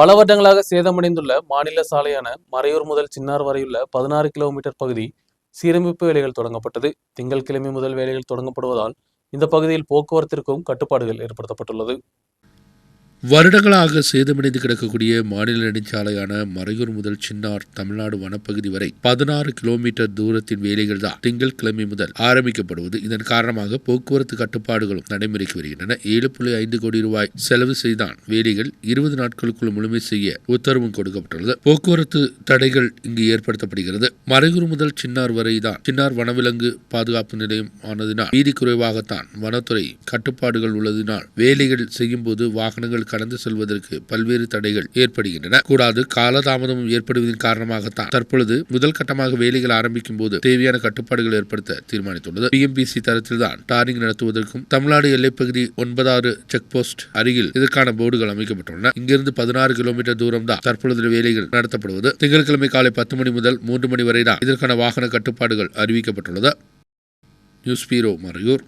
பல வருடங்களாக சேதமடைந்துள்ள மாநில சாலையான மறையூர் முதல் சின்னார் வரையுள்ள பதினாறு கிலோமீட்டர் பகுதி சீரமைப்பு வேலைகள் தொடங்கப்பட்டது. திங்கட்கிழமை முதல் வேலைகள் தொடங்கப்படுவதால் இந்த பகுதியில் போக்குவரத்திற்கும் கட்டுப்பாடுகள் ஏற்படுத்தப்பட்டுள்ளது. வருடங்களாக சேதமடைந்து கிடக்கக்கூடிய மாநில நெடுஞ்சாலையான மறையூர் முதல் சின்னார் தமிழ்நாடு வனப்பகுதி வரை பதினாறு கிலோமீட்டர் தூரத்தின் வேலைகள் தான் திங்கட்கிழமை முதல் ஆரம்பிக்கப்படுவது. இதன் காரணமாக போக்குவரத்து கட்டுப்பாடுகளும் நடைமுறைக்கு வருகின்றன. ஏழு புள்ளி ஐந்து கோடி ரூபாய் செலவு செய்தான் வேலைகள். இருபது நாட்களுக்குள் முழுமை செய்ய உத்தரவும் கொடுக்கப்பட்டுள்ளது. போக்குவரத்து தடைகள் இங்கு ஏற்படுத்தப்படுகிறது. மறையூர் முதல் சின்னார் வரை தான் சின்னார் வனவிலங்கு பாதுகாப்பு நிலையம் ஆனதினால் வீதி குறைவாகத்தான் வனத்துறை கட்டுப்பாடுகள் உள்ளதினால் வேலைகள் செய்யும் போது வாகனங்கள் கடந்து செல்வதற்கு பல்வேறு தடைகள் ஏற்படுகின்றன. கூடாது காலதாமதமும் ஏற்படுவதன் காரணமாகத்தான் தற்பொழுது முதல் கட்டமாக வேலைகள் ஆரம்பிக்கும் போது தேவையான கட்டுப்பாடுகள் ஏற்படுத்த தீர்மானித்துள்ளது. பிஎம்பிசி தரத்தில் தான் டாரிங் நடத்துவதற்கும் தமிழ்நாடு எல்லைப்பகுதி ஒன்பதாறு செக் போஸ்ட் அருகில் இதற்கான போர்டுகள் அமைக்கப்பட்டுள்ளன. இங்கிருந்து பதினாறு கிலோமீட்டர் தூரம் தான் தற்பொழுது வேலைகள் நடத்தப்படுவது. திங்கட்கிழமை காலை பத்து மணி முதல் மூன்று மணி வரை தான் இதற்கான வாகன கட்டுப்பாடுகள் அறிவிக்கப்பட்டுள்ளது. News bureau Marayur.